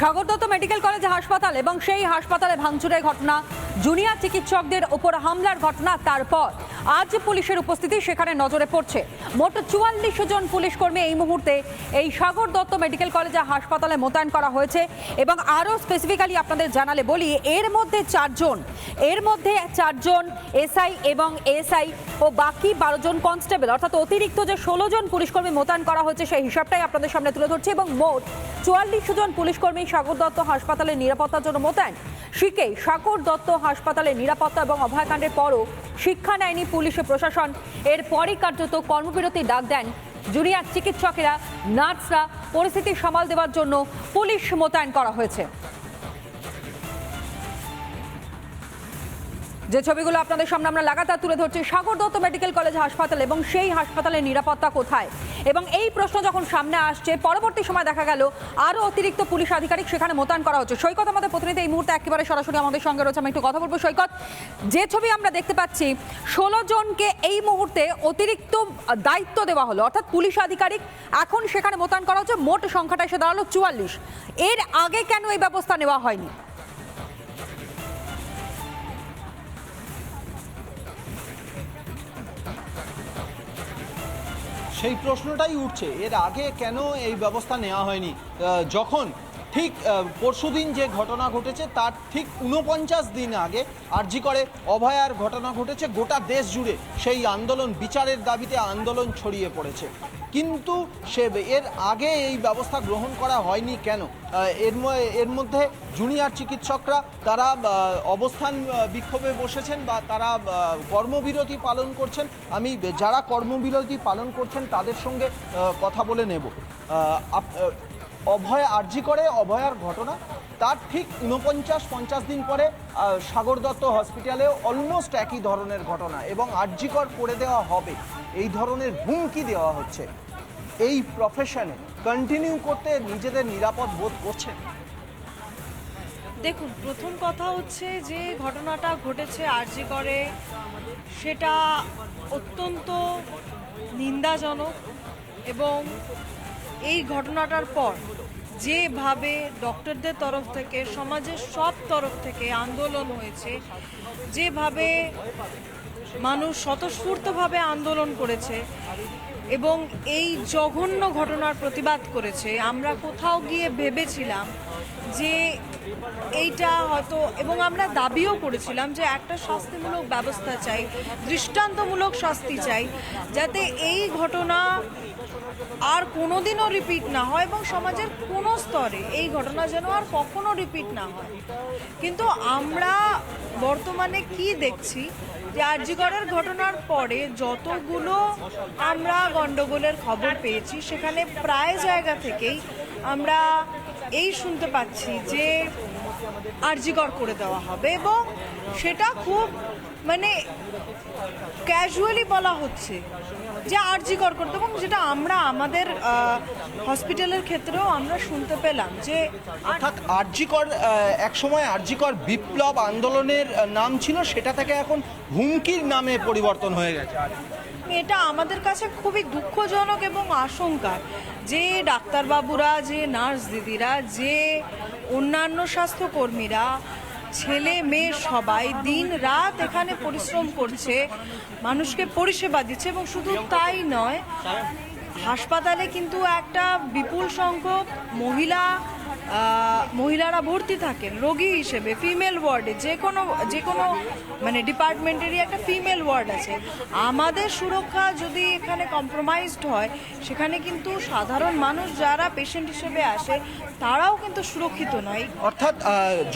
Sagar Dutta medical college হাসপাতাল এবং সেই হাসপাতালে ভাঙচুরের ঘটনা, জুনিয়র চিকিৎসকদের ওপর হামলার ঘটনা, তারপর আজ পুলিশের উপস্থিতি সেখানে নজরে পড়ছে। মোট চুয়াল্লিশ জন পুলিশ কর্মী এই মুহূর্তে এই সাগর দত্ত মেডিকেল কলেজে হাসপাতালে মোতায়েন করা হয়েছে এবং আরও স্পেসিফিক্যালি আপনাদের জানালে বলি, এর মধ্যে চারজন, এর মধ্যে চারজন এসআই এবং এসআই ও বাকি বারো জন কনস্টেবল, অর্থাৎ অতিরিক্ত যে ষোলো জন পুলিশকর্মী মোতায়েন করা হয়েছে সেই হিসাবটাই আপনাদের সামনে তুলে ধরছি এবং মোট চুয়াল্লিশ জন পুলিশকর্মী সাগর দত্ত হাসপাতালের নিরাপত্তার জন্য মোতায়েন। শিখে সাগর দত্ত হাসপাতালে নিরাপত্তা এবং অভয়কাণ্ডের পরও শিক্ষা নেয়নি পুলিশ প্রশাসন। এর এরপরই কার্যত কর্মবিরতি ডাক দেন জুনিয়ার চিকিৎসকেরা, নার্সরা, পরিস্থিতি সামাল দেওয়ার জন্য পুলিশ মোতায়েন করা হয়েছে। যে ছবিগুলো আপনাদের সামনে আমরা লাগাতার তুলে ধরছি, সাগর দত্ত মেডিকেল কলেজ হাসপাতাল এবং সেই হাসপাতালের নিরাপত্তা কোথায়? এবং এই প্রশ্ন যখন সামনে আসছে, পরবর্তী সময় দেখা গেল, আরও অতিরিক্ত পুলিশ আধিকারিক সেখানে মোতায়েন করা হচ্ছে। সৈকত আমাদের প্রতিনিধি এই মুহূর্তে একেবারে সরাসরি আমাদের সঙ্গে রয়েছে। আমি একটু কথা বলব, সৈকত। যে ছবি আমরা দেখতে পাচ্ছি, ষোলো জনকে এই মুহূর্তে অতিরিক্ত দায়িত্ব দেওয়া হলো। অর্থাৎ পুলিশ আধিকারিক এখন সেখানে মোতায়েন করা হচ্ছে, মোট সংখ্যাটা এসে দাঁড়াল চুয়াল্লিশ। এর আগে কেন এই ব্যবস্থা নেওয়া হয়নি? সেই প্রশ্নটাই উঠছে। এর আগে কেন এই ব্যবস্থা নেওয়া হয়নি? যখন ঠিক পরশুদিন যে ঘটনা ঘটেছে তার ঠিক উনপঞ্চাশ দিন আগে আরজি করে অভয়ার ঘটনা ঘটেছে, গোটা দেশ জুড়ে সেই আন্দোলন, বিচারের দাবিতে আন্দোলন ছড়িয়ে পড়েছে। কিন্তু সে এর আগে এই ব্যবস্থা গ্রহণ করা হয়নি কেন? এর এর মধ্যে জুনিয়র চিকিৎসকরা তারা অবস্থান বিক্ষোভে বসেছেন বা তারা কর্মবিরতি পালন করছেন। আমি যারা কর্মবিরতি পালন করছেন তাদের সঙ্গে কথা বলে নেব। অভয় আর্জি করে, অভয়ার ঘটনা। তার ঠিক উনপঞ্চাশ পঞ্চাশ দিন পরে সাগর দত্ত হসপিটালেও অলমোস্ট একই ধরনের ঘটনা এবং আর্জিকর করে দেওয়া হবে। এই ধরনের হুমকি দেওয়া হচ্ছে। এই প্রফেশনে কন্টিনিউ করতে নিজেদের নিরাপদ বোধ করছেন। দেখুন, প্রথম কথা হচ্ছে যে ঘটনাটা ঘটেছে আরজি করে সেটা অত্যন্ত নিন্দাজনক এবং এই ঘটনাটার পর যেভাবে ডক্টরদের তরফ থেকে, সমাজের সব তরফ থেকে আন্দোলন হয়েছে, যেভাবে মানুষ স্বতঃস্ফূর্তভাবে আন্দোলন করেছে এবং এই জঘন্য ঘটনার প্রতিবাদ করেছে, আমরা কোথাও গিয়ে ভেবেছিলাম যে এইটা হয়তো, এবং আমরা দাবিও করেছিলাম যে একটা শাস্তিমূলক ব্যবস্থা চাই, দৃষ্টান্তমূলক শাস্তি চাই, যাতে এই ঘটনা আর কোনোদিনও রিপিট না হয় এবং সমাজের কোনো স্তরে এই ঘটনা যেন আর কখনো রিপিট না হয়। কিন্তু আমরা বর্তমানে কি দেখছি? যে আরজিগড়ের ঘটনার পরে যতগুলো আমরা গন্ডগোলের খবর পেয়েছি, সেখানে প্রায় জায়গা থেকেই আমরা এই শুনতে পাচ্ছি যে আরজিগড় করে দেওয়া হবে এবং সেটা খুব মানে ক্যাজুয়ালি বলা হচ্ছে যে আরজিকর করতে এবং যেটা আমরা আমাদের হসপিটালের ক্ষেত্রেও আমরা শুনতে পেলাম যে অর্থাৎ আরজিকর এক সময় আরজিকর বিপ্লব আন্দোলনের নাম ছিল সেটা থেকে এখন হুমকির নামে পরিবর্তন হয়ে গেছে। এটা আমাদের কাছে খুবই দুঃখজনক এবং আশঙ্কার যে ডাক্তারবাবুরা যে নার্স দিদিরা যে অন্যান্য স্বাস্থ্যকর্মীরা, ছেলে, মেয়ে সবাই দিন রাত এখানে পরিশ্রম করছে, মানুষকে পরিষেবা দিচ্ছে এবং শুধু তাই নয়, হাসপাতালে কিন্তু একটা বিপুল সংখ্যক মহিলা মহিলারা ভর্তি থাকেন, রোগী হিসেবে ফিমেল ওয়ার্ডে যে কোনো যে কোনো মানে ডিপার্টমেন্টেরই একটা ফিমেল ওয়ার্ড আছে। আমাদের সুরক্ষা যদি এখানে কম্প্রোমাইজড হয়, সেখানে কিন্তু সাধারণ মানুষ যারা পেশেন্ট হিসেবে আসে, তারাও কিন্তু সুরক্ষিত নয়। অর্থাৎ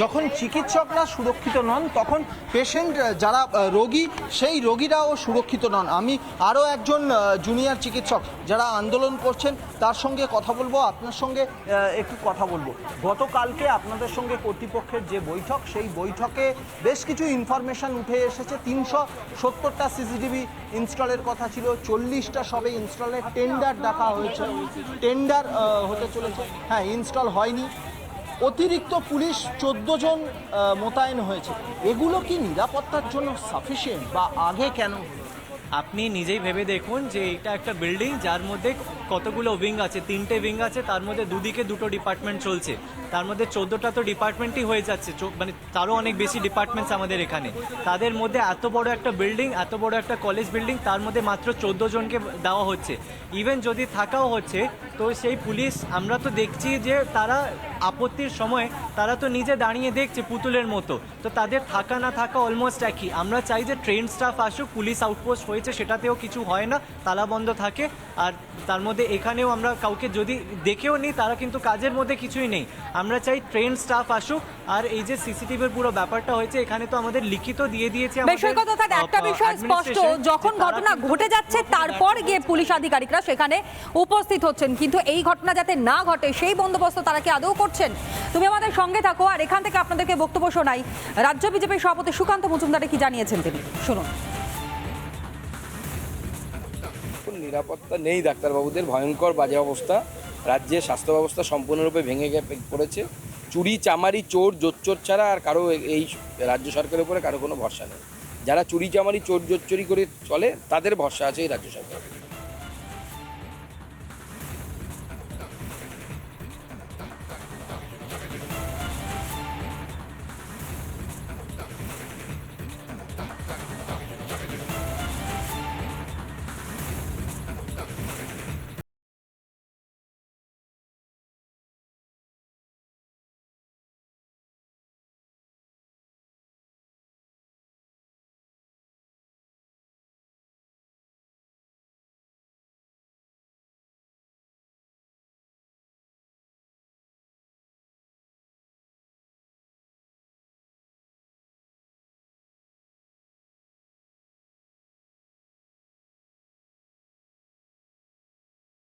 যখন চিকিৎসকরা সুরক্ষিত নন, তখন পেশেন্ট যারা রোগী, সেই রোগীরাও সুরক্ষিত নন। আমি আরও একজন জুনিয়র চিকিৎসক যারা আন্দোলন করছেন, তার সঙ্গে কথা বলব, আপনার সঙ্গে একটু কথা বলব। গতকালকে আপনাদের সঙ্গে কর্তৃপক্ষের যে বৈঠক, সেই বৈঠকে বেশ কিছু ইনফরমেশন উঠে এসেছে। তিনশো সত্তরটা সিসিটিভি ইনস্টলের কথা ছিল, চল্লিশটা সবে ইনস্টলের টেন্ডার ডাকা হয়েছে। টেন্ডার হতে চলেছে। হ্যাঁ ইনস্টল হয়নি। অতিরিক্ত পুলিশ চোদ্দ জন মোতায়েন হয়েছে। এগুলো কি নিরাপত্তার জন্য সাফিসিয়েন্ট বা আগে কেন আপনি নিজেই ভেবে দেখুন যে এটা একটা বিল্ডিং যার মধ্যে কতগুলো উইং আছে? তিনটে উইং আছে, তার মধ্যে দুদিকে দুটো ডিপার্টমেন্ট চলছে। তার মধ্যে চোদ্দোটা তো ডিপার্টমেন্টই হয়ে যাচ্ছে। মানে তারও অনেক বেশি ডিপার্টমেন্টস আমাদের এখানে। তাদের মধ্যে এত বড় একটা বিল্ডিং এত বড় একটা কলেজ বিল্ডিং তার মধ্যে মাত্র চোদ্দ জনকে দেওয়া হচ্ছে। ইভেন যদি থাকাও হচ্ছে, তো সেই পুলিশ, আমরা তো দেখছি যে তারা আপত্তির সময় তারা তো নিজে দাঁড়িয়ে দেখছে পুতুলের মতো। তো তাদের থাকা না থাকা অলমোস্ট একই। আমরা চাই যে ট্রেন স্টাফ আসুক, পুলিশ আউটপোস্ট হয়েছে, সেটাতেও কিছু হয় না, তালা বন্ধ থাকে, আর তার মধ্যে এখানেও আমরা কাউকে যদি দেখেও নিই তারা কিন্তু কাজের মধ্যে কিছুই নেই। আমরা চাই ট্রেন স্টাফ আসুক আর এই যে সিসিটিভির পুরো ব্যাপারটা হয়েছে এখানে তো আমাদের লিখিত দিয়ে দিয়েছে বিষয় কথা থাকে একটা বিষয় স্পষ্ট যখন ঘটনা ঘটে যাচ্ছে তারপর গিয়ে পুলিশ আধিকারিকরা সেখানে উপস্থিত হচ্ছেন। কিন্তু এই ঘটনা যাতে না ঘটে সেই বন্দোবস্ত তারা কি আদৌ করছেন? তুমি আমাদের সঙ্গে থাকো আর এখান থেকে আপনাদেরকে বক্তব্য শোনাই। রাজ্য বিজেপির সভাপতি সুকান্ত মজুমদারে কি জানিয়েছেন তিনি? শুনুন। নিরাপত্তা নেই ডাক্তারবাবুদের, ভয়ঙ্কর বাজে অবস্থা। রাজ্যে স্বাস্থ্য ব্যবস্থা সম্পূর্ণরূপে ভেঙে পড়েছে। চুরি, চামারি, চোর, জোচ্চোর ছাড়া আর কারও এই রাজ্য সরকারের উপরে কারও কোনো ভরসা নেই। যারা চুরি, চামারি, চোর জোচ্চুরি করে চলে, তাদের ভরসা আছে এই রাজ্য সরকার